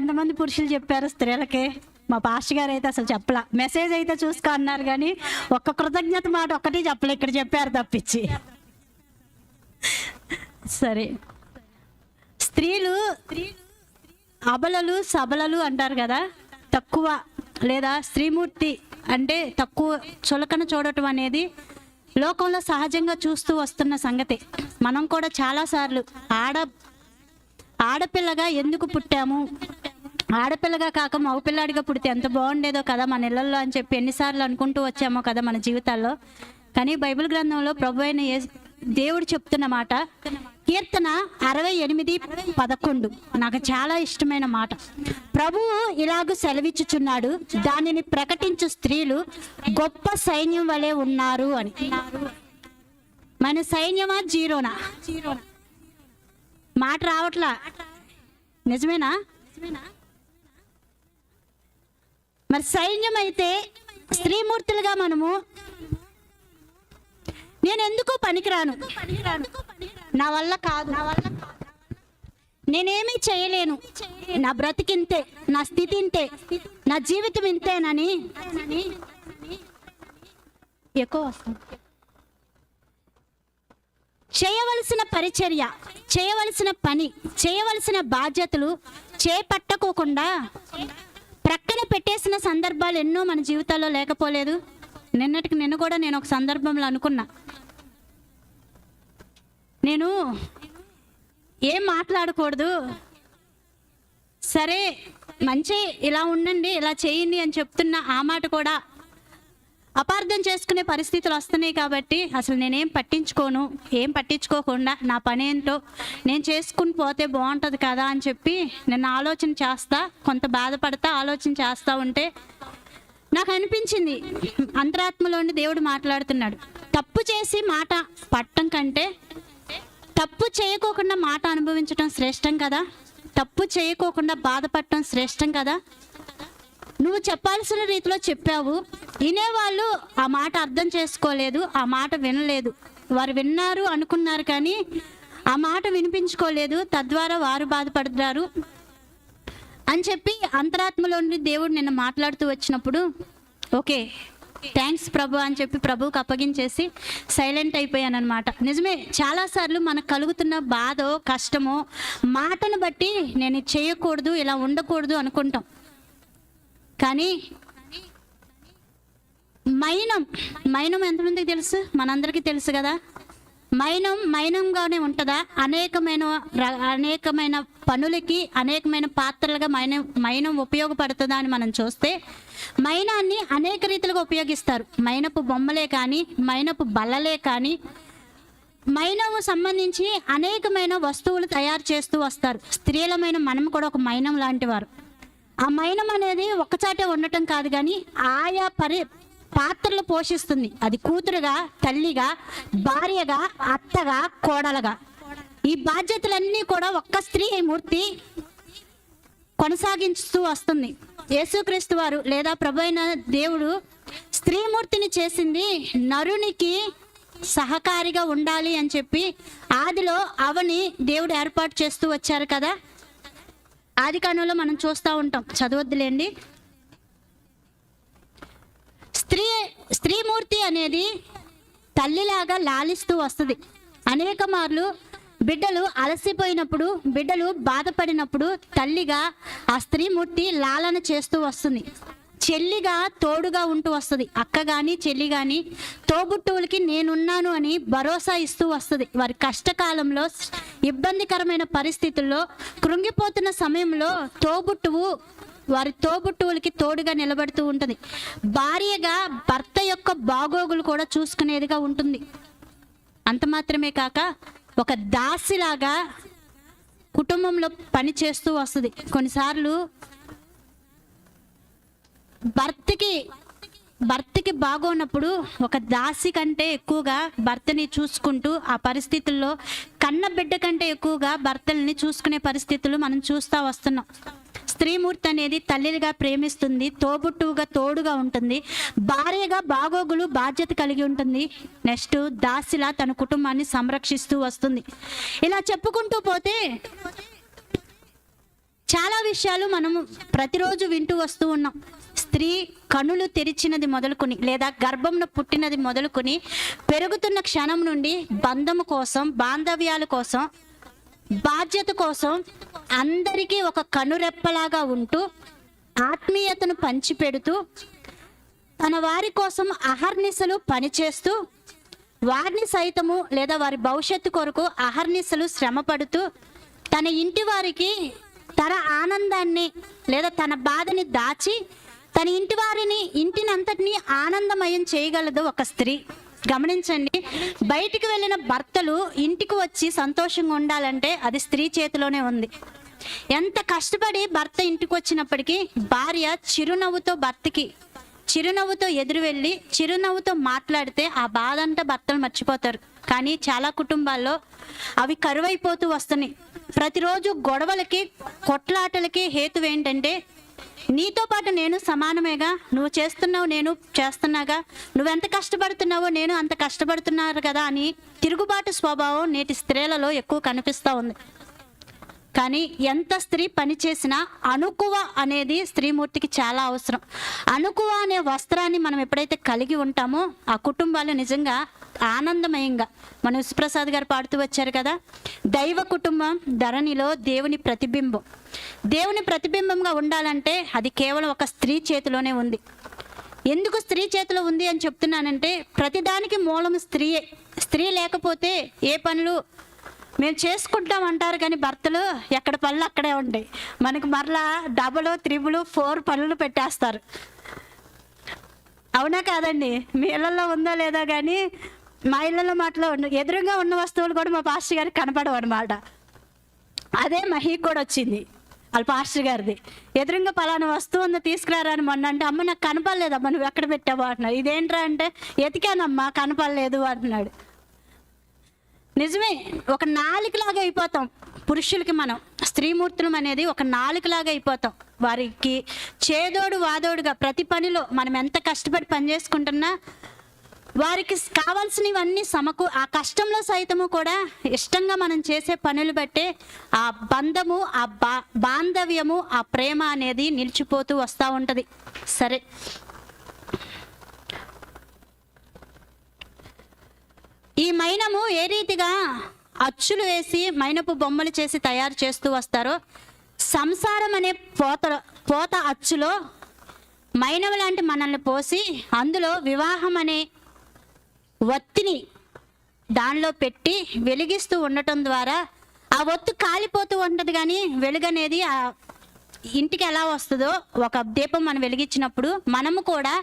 ఎంతమంది పురుషులు చెప్పారు స్త్రీలకి? మా పాస్టర్ గారు అయితే అసలు చెప్పలా. మెసేజ్ అయితే చూసుకో అన్నారు కానీ ఒక్క కృతజ్ఞత మాట ఒక్కటి చెప్పలే ఇక్కడ చెప్పారు తప్పించి. సరే. స్త్రీలు అబలలు సబలలు అంటారు కదా? తక్కువ లేదా స్త్రీమూర్తి అంటే తక్కువ చులకన చూడటం అనేది లోకంలో సహజంగా చూస్తూ వస్తున్న సంగతి. మనం కూడా చాలాసార్లు ఆడ ఆడపిల్లగా ఎందుకు పుట్టాము? ఆడపిల్లగా కాక మగపిల్లాడిగా పుడితే ఎంత బాగుండేదో కదా మన ఇళ్ళలో అని చెప్పి ఎన్నిసార్లు అనుకుంటూ వచ్చామో కదా మన జీవితాల్లో. కానీ బైబిల్ గ్రంథంలో ప్రభు అయిన దేవుడు చెప్తున్న మాట కీర్తన అరవై ఎనిమిది పదకొండు. నాకు చాలా ఇష్టమైన మాట. ప్రభువు ఇలాగ సెలవిచ్చుచున్నాడు దానిని ప్రకటించు స్త్రీలు గొప్ప సైన్యం వలె ఉన్నారు అని. మన సైన్యమా జీరోనా? మాట రావట్లా? నిజమేనా? మరి సైన్యం అయితే స్త్రీమూర్తులుగా మనము నేను ఎందుకు పనికిరాను. నా వల్ల కాదు. నా వల్ల నేనేమీ చేయలేను. నా బ్రతికింతే నా స్థితి ఇంతే నా జీవితం ఇంతేనని ఎక్కువ వస్తుంది. చేయవలసిన పరిచర్య చేయవలసిన పని చేయవలసిన బాధ్యతలు చేపట్టకోకుండా పెట్టేసిన సందర్భాలు ఎన్నో మన జీవితాల్లో లేకపోలేదు. నిన్నటికి నిన్న కూడా నేను ఒక సందర్భంలో అనుకున్నా. నేను ఏం మాట్లాడకూడదు. సరే మంచి ఇలా ఉండండి ఇలా చేయండి అని చెప్తున్న ఆ మాట కూడా అపార్థం చేసుకునే పరిస్థితులు వస్తున్నాయి కాబట్టి అసలు నేనేం పట్టించుకోను ఏం పట్టించుకోకుండా నా పని ఏంటో నేను చేసుకుని పోతే బాగుంటుంది కదా అని చెప్పి నేను ఆలోచన చేస్తా కొంత బాధపడతా ఆలోచన చేస్తా ఉంటే నాకు అనిపించింది. అంతరాత్మలోని దేవుడు మాట్లాడుతున్నాడు. తప్పు చేసి మాట పట్టం కంటే తప్పు చేయకోకుండా మాట అనుభవించడం శ్రేష్టం కదా. తప్పు చేయకోకుండా బాధపడటం శ్రేష్టం కదా. నువ్వు చెప్పాల్సిన రీతిలో చెప్పావు. వినేవాళ్ళు ఆ మాట అర్థం చేసుకోలేదు ఆ మాట వినలేదు. వారు విన్నారు అనుకున్నారు కానీ ఆ మాట వినిపించుకోలేదు. తద్వారా వారు బాధపడుతున్నారు అని చెప్పి అంతరాత్మలోని దేవుడు నిన్న మాట్లాడుతూ వచ్చినప్పుడు ఓకే థ్యాంక్స్ ప్రభు అని చెప్పి ప్రభువుకి అప్పగించేసి సైలెంట్ అయిపోయాను అనమాట నిజమే చాలాసార్లు మనకు కలుగుతున్న బాధో కష్టమో మాటను బట్టి నేను చేయకూడదు ఇలా ఉండకూడదు అనుకుంటాం. కానీ మైనం మైనం ఎంతమందికి తెలుసు? మనందరికీ తెలుసు కదా? మైనం మైనంగానే ఉంటుందా? అనేకమైన అనేకమైన పనులకి అనేకమైన పాత్రలుగా మైనం మైనం ఉపయోగపడుతుందా అని మనం చూస్తే మైనాన్ని అనేక రీతిలుగా ఉపయోగిస్తారు. మైనపు బొమ్మలే కానీ మైనపు బల్లలే కానీ మైనము సంబంధించి అనేకమైన వస్తువులు తయారు చేస్తూ వస్తారు. స్త్రీలమైన మనం కూడా ఒక మైనం లాంటి వారు. ఆ మైనం అనేది ఒక్కచాటే ఉండటం కాదు కానీ ఆయా పరి పాత్రలు పోషిస్తుంది. అది కూతురుగా తల్లిగా భార్యగా అత్తగా కోడలుగా. ఈ బాధ్యతలన్నీ కూడా ఒక్క స్త్రీ మూర్తి కొనసాగిస్తూ వస్తుంది. యేసుక్రీస్తు వారు లేదా ప్రభు అయిన దేవుడు స్త్రీమూర్తిని చేసింది నరునికి సహకారిగా ఉండాలి అని చెప్పి ఆదిలో అవని దేవుడు ఏర్పాటు చేస్తూ వచ్చారు కదా. ఆది మనం చూస్తూ ఉంటాం. చదవద్దులేండి. స్త్రీ స్త్రీమూర్తి అనేది తల్లిలాగా లాలిస్తూ వస్తుంది. అనేక మార్లు బిడ్డలు అలసిపోయినప్పుడు బిడ్డలు బాధపడినప్పుడు తల్లిగా ఆ స్త్రీమూర్తి లాలన చేస్తూ వస్తుంది. చెల్లిగా తోడుగా ఉంటూ వస్తుంది. అక్క కానీ చెల్లి కానీ తోబుట్టువులకి నేనున్నాను అని భరోసా ఇస్తూ వస్తుంది. వారి కష్టకాలంలో ఇబ్బందికరమైన పరిస్థితుల్లో కృంగిపోతున్న సమయంలో తోబుట్టువు వారి తోబుట్టువులకి తోడుగా నిలబడుతూ ఉంటుంది. భార్యగా భర్త యొక్క బాగోగులు కూడా చూసుకునేదిగా ఉంటుంది. అంత మాత్రమే కాక ఒక దాసిలాగా కుటుంబంలో పని చేస్తూ వస్తుంది. కొన్నిసార్లు భర్తకి భర్తకి బాగోనప్పుడు ఒక దాసి కంటే ఎక్కువగా భర్తని చూసుకుంటూ ఆ పరిస్థితుల్లో కన్న బిడ్డ కంటే ఎక్కువగా భర్తల్ని చూసుకునే పరిస్థితులు మనం చూస్తూ వస్తున్నాం. స్త్రీమూర్తి అనేది తల్లిగా ప్రేమిస్తుంది తోబుట్టువుగా తోడుగా ఉంటుంది భార్యగా బాగోగులు బాధ్యత కలిగి ఉంటుంది. నెక్స్ట్ దాసిలా తన కుటుంబాన్ని సంరక్షిస్తూ వస్తుంది. ఇలా చెప్పుకుంటూ పోతే చాలా విషయాలు మనము ప్రతిరోజు వింటూ వస్తూ ఉన్నాం. స్త్రీ కనులు తెరిచినది మొదలుకొని లేదా గర్భంను పుట్టినది మొదలుకొని పెరుగుతున్న క్షణం నుండి బంధము కోసం బాంధవ్యాల కోసం బాధ్యత కోసం అందరికీ ఒక కనురెప్పలాగా ఉంటూ ఆత్మీయతను పంచిపెడుతూ తన వారి కోసం అహర్నిశలు పనిచేస్తూ వారిని సైతము లేదా వారి భవిష్యత్తు కొరకు అహర్నిశలు శ్రమపడుతూ తన ఇంటి వారికి తన ఆనందాన్ని లేదా తన బాధని దాచి తన ఇంటి వారిని ఇంటినంతటిని ఆనందమయం చేయగలదు ఒక స్త్రీ. గమనించండి బయటికి వెళ్ళిన భర్తలు ఇంటికి వచ్చి సంతోషంగా ఉండాలంటే అది స్త్రీ చేతిలోనే ఉంది. ఎంత కష్టపడి భర్త ఇంటికి వచ్చినప్పటికీ భార్య చిరునవ్వుతో భర్తకి చిరునవ్వుతో ఎదురు వెళ్ళి చిరునవ్వుతో మాట్లాడితే ఆ బాధ అంతా భర్తలు మర్చిపోతారు. కానీ చాలా కుటుంబాల్లో అవి కరువైపోతూ వస్తున్నాయి. ప్రతిరోజు గొడవలకి కొట్లాటలకి హేతు ఏంటంటే నీతో పాటు నేను సమానమేగా నువ్వు చేస్తున్నావు నేను చేస్తున్నాగా నువ్వెంత కష్టపడుతున్నావో నేను అంత కష్టపడుతున్నారు కదా అని తిరుగుబాటు స్వభావం నేటి స్త్రీలలో ఎక్కువ కనిపిస్తూ ఉంది. కానీ ఎంత స్త్రీ పని చేసినా అణుకువ అనేది స్త్రీమూర్తికి చాలా అవసరం. అణుకువ అనే వస్త్రాన్ని మనం ఎప్పుడైతే కలిగి ఉంటామో ఆ కుటుంబాలు నిజంగా ఆనందమయంగా. మన విశ్వప్రసాద్ గారు పాడుతూ వచ్చారు కదా దైవ కుటుంబం ధరణిలో దేవుని ప్రతిబింబం. దేవుని ప్రతిబింబంగా ఉండాలంటే అది కేవలం ఒక స్త్రీ చేతిలోనే ఉంది. ఎందుకు స్త్రీ చేతిలో ఉంది అని చెప్తున్నానంటే ప్రతిదానికి మూలం స్త్రీయే. స్త్రీ లేకపోతే ఏ పనులు మేము చేసుకుంటాం అంటారు కానీ భర్తలు ఎక్కడ పనులు అక్కడే ఉంటాయి. మనకి మరలా డబుల్ త్రిబుల్ ఫోర్ పనులు పెట్టేస్తారు. అవునా కాదండి? మీ ఇళ్ళల్లో ఉందో లేదో కానీ మా ఇళ్ళలో మాటలో ఉండు ఎదురుగా ఉన్న వస్తువులు కూడా మా పాస్టర్ గారికి కనపడవు అనమాట అదే మహీకి కూడా వచ్చింది వాళ్ళ పాస్టర్ గారిది. ఎదురుగా పలానా వస్తువు ఉంది తీసుకురారని మొన్న అంటే అమ్మ నాకు కనపడలేదమ్మా నువ్వు ఎక్కడ పెట్టావు? అంటున్నాడు. ఇదేంట్రా అంటే ఎతికానమ్మా కనపడలేదు అంటున్నాడు. నిజమే ఒక నాలుకలాగా అయిపోతాం. పురుషులకి మనం స్త్రీమూర్తులం అనేది ఒక నాలుకలాగా అయిపోతాం. వారికి చేదోడు వాదోడుగా ప్రతి పనిలో మనం ఎంత కష్టపడి పని చేసుకుంటున్నా వారికి కావాల్సినవన్నీ సమకు ఆ కష్టంలో సైతము కూడా ఇష్టంగా మనం చేసే పనులు బట్టే ఆ బంధము ఆ బా బాంధవ్యము ఆ ప్రేమ అనేది నిలిచిపోతూ వస్తూ ఉంటుంది. సరే. ఈ మైనము ఏ రీతిగా అచ్చులు వేసి మైనపు బొమ్మలు చేసి తయారు చేస్తూ వస్తారో సంసారం అనే పోత పోత అచ్చులో మైనము లాంటి మనల్ని పోసి అందులో వివాహం అనే ఒత్తిని దానిలో పెట్టి వెలిగిస్తూ ఉండటం ద్వారా ఆ ఒత్తు కాలిపోతూ ఉంటుంది కానీ వెలుగు అనేది ఆ ఇంటికి ఎలా వస్తుందో ఒక దీపం మనం వెలిగించినప్పుడు మనము కూడా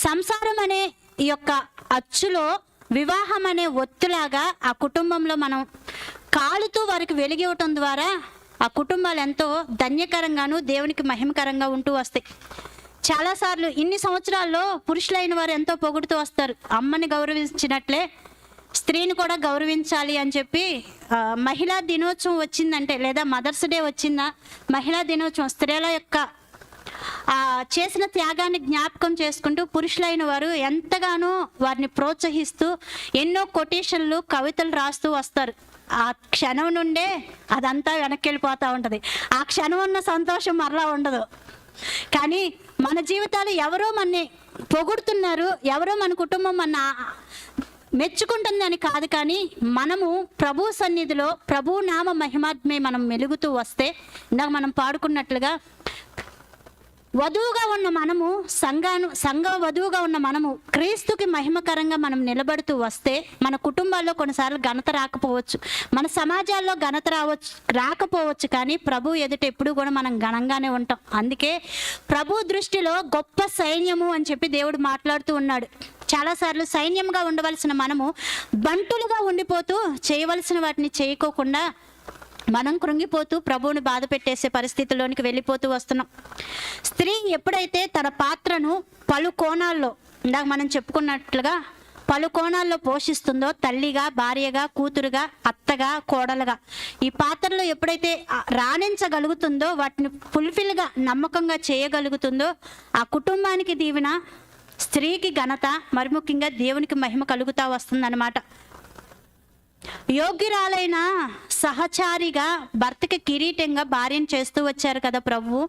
సంసారం అనే ఈ యొక్క అచ్చులో వివాహం అనే ఒత్తులాగా ఆ కుటుంబంలో మనం కాలుతూ వారికి వెలిగివ్వటం ద్వారా ఆ కుటుంబాలు ఎంతో ధన్యకరంగాను దేవునికి మహిమకరంగా ఉంటూ వస్తాయి. చాలాసార్లు ఇన్ని సంవత్సరాల్లో పురుషులైన వారు ఎంతో పొగుడుతూ వస్తారు. అమ్మని గౌరవించినట్లే స్త్రీని కూడా గౌరవించాలి అని చెప్పి మహిళా దినోత్సవం వచ్చిందంటే లేదా మదర్స్ డే వచ్చిందా మహిళా దినోత్సవం స్త్రీల యొక్క ఆ చేసిన త్యాగాన్ని జ్ఞాపకం చేసుకుంటూ పురుషులైన వారు ఎంతగానో వారిని ప్రోత్సహిస్తూ ఎన్నో కొటేషన్లు కవితలు రాస్తూ వస్తారు. ఆ క్షణం నుండే అదంతా వెనక్కి వెళ్ళిపోతూ ఉంటుంది. ఆ క్షణం ఉన్న సంతోషం మరలా ఉండదు. కానీ మన జీవితాలు ఎవరో మనని పొగుడుతున్నారు ఎవరో మన కుటుంబం మన మెచ్చుకుంటుందని కాదు కానీ మనము ప్రభు సన్నిధిలో ప్రభు నామ మహిమాత్మే మనం మెలుగుతూ వస్తే ఇందాక మనం పాడుకున్నట్లుగా వధువుగా ఉన్న మనము సంఘాను సంఘ వధువుగా ఉన్న మనము క్రీస్తుకి మహిమకరంగా మనం నిలబడుతూ వస్తే మన కుటుంబాల్లో కొన్నిసార్లు ఘనత రాకపోవచ్చు. మన సమాజాల్లో ఘనత రావచ్చు రాకపోవచ్చు కానీ ప్రభు ఎదుట ఎప్పుడు కూడా మనం ఘనంగానే ఉంటాం. అందుకే ప్రభు దృష్టిలో గొప్ప సైన్యము అని చెప్పి దేవుడు మాట్లాడుతూ ఉన్నాడు. చాలాసార్లు సైన్యంగా ఉండవలసిన మనము బంటులుగా ఉండిపోతూ చేయవలసిన వాటిని చేయకోకుండా మనం కృంగిపోతూ ప్రభువుని బాధ పెట్టేసే పరిస్థితిలోనికి వెళ్ళిపోతూ వస్తున్నాం. స్త్రీ ఎప్పుడైతే తన పాత్రను పలు కోణాల్లో ఇందాక మనం చెప్పుకున్నట్లుగా పలు కోణాల్లో పోషిస్తుందో తల్లిగా భార్యగా కూతురుగా అత్తగా కోడలుగా ఈ పాత్రలో ఎప్పుడైతే రాణించగలుగుతుందో వాటిని ఫుల్ఫిల్గా నమ్మకంగా చేయగలుగుతుందో ఆ కుటుంబానికి దీవెన స్త్రీకి ఘనత మరి ముఖ్యంగా దేవునికి మహిమ కలుగుతా వస్తుందన్నమాట. యోగ్యురాలైన సహచారిగా భర్తకి కిరీటంగా భార్యను చేస్తూ వచ్చారు కదా ప్రభు.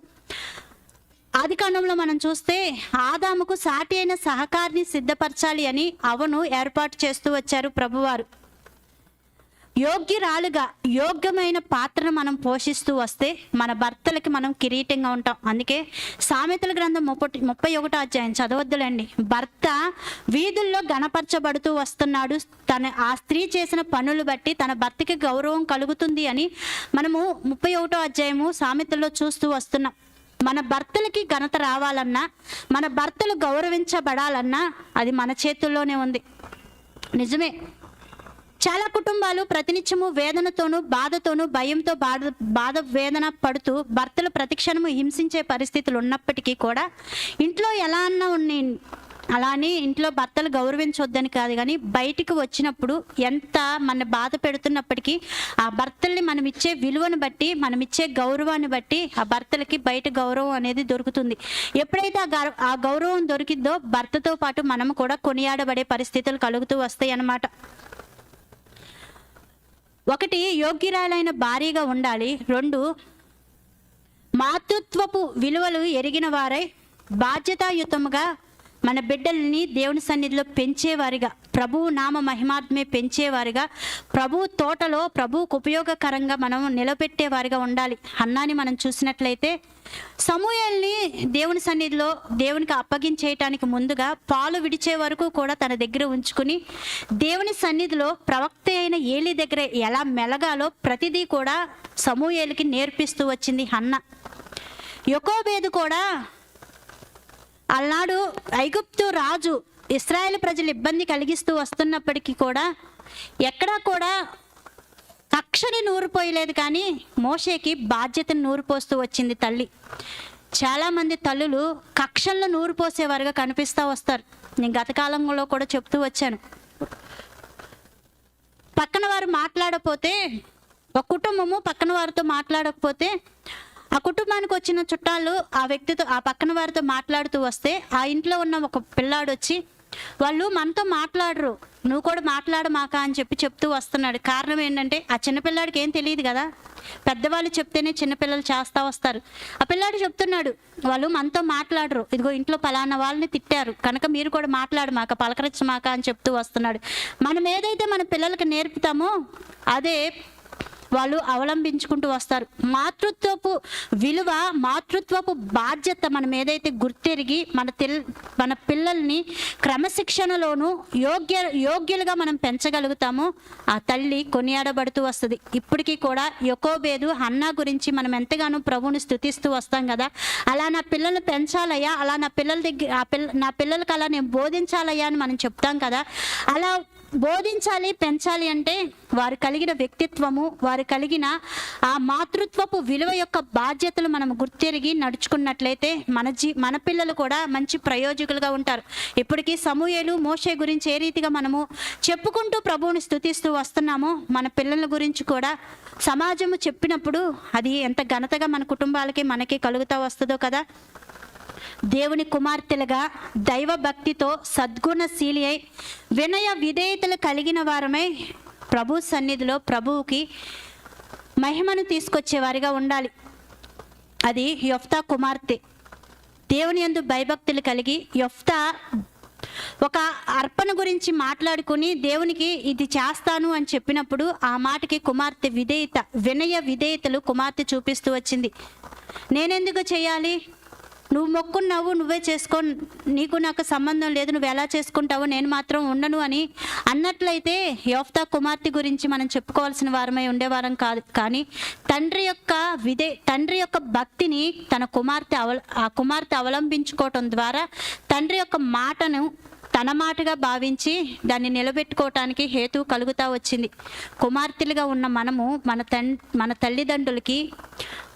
ఆది కాండంలో మనం చూస్తే ఆదాముకు సాటి అయిన సహకారిని సిద్ధపరచాలి అని అవను ఏర్పాటు చేస్తూ వచ్చారు ప్రభువారు. యోగ్యురాలుగా యోగ్యమైన పాత్రను మనం పోషిస్తూ వస్తే మన భర్తలకి మనం కిరీటంగా ఉంటాం. అందుకే సామెతల గ్రంథం ముప్పటి ముప్పై ఒకటో అధ్యాయం చదవద్దులండి. భర్త వీధుల్లో గణపరచబడుతూ వస్తున్నాడు. తన ఆ స్త్రీ చేసిన పనులు బట్టి తన భర్తకి గౌరవం కలుగుతుంది అని మనము ముప్పై ఒకటో అధ్యాయము సామెతల్లో చూస్తూ వస్తున్నాం. మన భర్తలకి ఘనత రావాలన్నా మన భర్తలు గౌరవించబడాలన్నా అది మన చేతుల్లోనే ఉంది. నిజమే. చాలా కుటుంబాలు ప్రతినిత్యము వేదనతోనూ బాధతోనూ భయంతో బాధ బాధ వేదన పడుతూ భర్తలు ప్రతిక్షణము హింసించే పరిస్థితులు ఉన్నప్పటికీ కూడా ఇంట్లో ఎలా అన్నా ఉన్ని అలానే ఇంట్లో భర్తలు గౌరవించొద్దని కాదు కానీ బయటికి వచ్చినప్పుడు ఎంత మన బాధ పెడుతున్నప్పటికీ ఆ భర్తల్ని మనం ఇచ్చే విలువను బట్టి మనం ఇచ్చే గౌరవాన్ని బట్టి ఆ భర్తలకి బయట గౌరవం అనేది దొరుకుతుంది. ఎప్పుడైతే ఆ గౌరవ ఆ గౌరవం దొరికిందో భర్తతో పాటు మనం కూడా కొనియాడబడే పరిస్థితులు కలుగుతూ వస్తాయి అన్నమాట ఒకటి యోగ్యురాలైన భారీగా ఉండాలి. రెండు మాతృత్వపు విలువలు ఎరిగిన వారై బాధ్యతాయుతముగా మన బిడ్డల్ని దేవుని సన్నిధిలో పెంచేవారిగా ప్రభువు నామ మహిమాత్మే పెంచేవారిగా ప్రభు తోటలో ప్రభువుకు ఉపయోగకరంగా మనం నిలబెట్టేవారిగా ఉండాలి అన్నాని మనం చూసినట్లయితే సమూహల్ని దేవుని సన్నిధిలో దేవునికి అప్పగించేయటానికి ముందుగా పాలు విడిచే వరకు కూడా తన దగ్గర ఉంచుకుని దేవుని సన్నిధిలో ప్రవక్త అయిన ఏలి దగ్గర ఎలా మెలగాలో ప్రతిదీ కూడా సమూహేలికి నేర్పిస్తూ వచ్చింది అన్న. యొకోబేదు కూడా అలనాడు ఐగుప్తు రాజు ఇస్రాయేల్ ప్రజలు ఇబ్బంది కలిగిస్తూ వస్తున్నప్పటికీ కూడా ఎక్కడా కూడా కక్షని నూరిపోయలేదు కానీ మోషేకి బాధ్యతను నూరిపోస్తూ వచ్చింది తల్లి. చాలామంది తల్లులు కక్షల్లో నూరిపోసేవారుగా కనిపిస్తూ వస్తారు. నేను గతకాలంలో కూడా చెప్తూ వచ్చాను. పక్కన వారు మాట్లాడకపోతే ఒక కుటుంబము పక్కన వారితో మాట్లాడకపోతే ఆ కుటుంబానికి వచ్చిన చుట్టాలు ఆ వ్యక్తితో ఆ పక్కన వారితో మాట్లాడుతూ వస్తే ఆ ఇంట్లో ఉన్న ఒక పిల్లాడు వచ్చి వాళ్ళు మనతో మాట్లాడరు. నువ్వు కూడా మాట్లాడమాక అని చెప్పి చెప్తూ వస్తున్నాడు. కారణం ఏంటంటే ఆ చిన్నపిల్లాడికి ఏం తెలియదు కదా. పెద్దవాళ్ళు చెప్తేనే చిన్నపిల్లలు చేస్తా వస్తారు. ఆ పిల్లాడు చెప్తున్నాడు వాళ్ళు మనతో మాట్లాడరు. ఇదిగో ఇంట్లో పలానా వాళ్ళని తిట్టారు. కనుక మీరు కూడా మాట్లాడమాక పలకరించమాక అని చెప్తూ వస్తున్నాడు. మనం ఏదైతే మన పిల్లలకి నేర్పుతామో అదే వాళ్ళు అవలంబించుకుంటూ వస్తారు. మాతృత్వపు విలువ మాతృత్వపు బాధ్యత మనం ఏదైతే గుర్తెరిగి మన తెల్ మన పిల్లల్ని క్రమశిక్షణలోనూ యోగ్య యోగ్యులుగా మనం పెంచగలుగుతామో. ఆ తల్లి కొనియాడబడుతూ వస్తుంది. ఇప్పటికీ కూడా యొకోబేదు హన్నా గురించి మనం ఎంతగానో ప్రభువుని స్థుతిస్తూ వస్తాం కదా. అలా నా పిల్లల్ని పెంచాలయ్యా అలా నా పిల్లల దగ్గర ఆ పిల్ల నా పిల్లలకి అలా నేను బోధించాలయ్యా అని మనం చెప్తాం కదా. అలా బోధించాలి పెంచాలి అంటే వారు కలిగిన వ్యక్తిత్వము వారు కలిగిన ఆ మాతృత్వపు విలువ యొక్క బాధ్యతలు మనం గుర్తెరిగి నడుచుకున్నట్లయితే మన జీ మన పిల్లలు కూడా మంచి ప్రయోజకులుగా ఉంటారు. ఇప్పటికీ సమూహలు మోషే గురించి ఏ రీతిగా మనము చెప్పుకుంటూ ప్రభువుని స్థుతిస్తూ వస్తున్నామో మన పిల్లల గురించి కూడా సమాజము చెప్పినప్పుడు అది ఎంత ఘనతగా మన కుటుంబాలకి మనకి కలుగుతూ వస్తుందో కదా. దేవుని కుమార్తెలుగా దైవ భక్తితో సద్గుణశీలి అయి వినయ విధేయతలు కలిగిన వారమై ప్రభు సన్నిధిలో ప్రభువుకి మహిమను తీసుకొచ్చేవారిగా ఉండాలి. అది యొఫ్తా కుమార్తె. దేవుని యందు భయభక్తులు కలిగి యొఫ్తా ఒక అర్పణ గురించి మాట్లాడుకుని దేవునికి ఇది చేస్తాను అని చెప్పినప్పుడు ఆ మాటకి కుమార్తె విధేయత వినయ విధేయతలు కుమార్తె చూపిస్తూ వచ్చింది. నేనెందుకు చేయాలి? నువ్వు మొక్కున్నావు నువ్వే చేసుకో. నీకు నాకు సంబంధం లేదు. నువ్వు ఎలా చేసుకుంటావో నేను మాత్రం ఉండను అని అన్నట్లయితే యోఫ్తా కుమార్తె గురించి మనం చెప్పుకోవాల్సిన వారమై ఉండేవారం కాదు. కానీ తండ్రి యొక్క విదే తండ్రి యొక్క భక్తిని తన కుమార్తె అవల ఆ కుమార్తె అవలంబించుకోవటం ద్వారా తండ్రి యొక్క మాటను తన మాటగా భావించి దాన్ని నిలబెట్టుకోవటానికి హేతు కలుగుతా వచ్చింది. కుమార్తెలుగా ఉన్న మనము మన తన్ మన తల్లిదండ్రులకి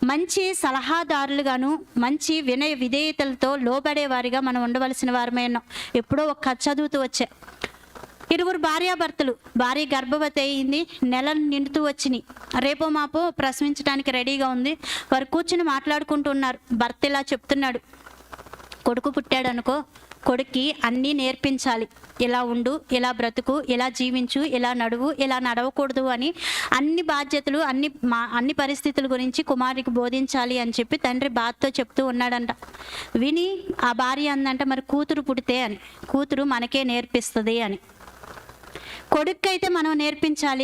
మంచి సలహాదారులుగాను మంచి వినయ విధేయతలతో లోబడేవారిగా మనం ఉండవలసిన వారమే ఉన్నాం. ఎప్పుడో ఒక కథ చదువుతూ వచ్చా. ఇరువురు భార్యాభర్తలు భార్య గర్భవతి అయింది నెల నిండుతూ వచ్చినాయి. రేపో మాపో ప్రసవించడానికి రెడీగా ఉంది. వారు కూర్చుని మాట్లాడుకుంటున్నారు భర్త ఇలా చెప్తున్నాడు. కొడుకు పుట్టాడు అనుకో కొడుక్కి అన్నీ నేర్పించాలి. ఇలా ఉండు ఇలా బ్రతుకు ఇలా జీవించు ఇలా నడువు ఇలా నడవకూడదు అని అన్ని బాధ్యతలు అన్ని మా అన్ని పరిస్థితుల గురించి కుమారుడికి బోధించాలి అని చెప్పి తండ్రి బాధతో చెప్తూ ఉన్నాడంట. విని ఆ భార్య అందంట మరి కూతురు పుడితే అని కూతురు మనకే నేర్పిస్తుంది అని. కొడుక్కైతే మనం నేర్పించాలి.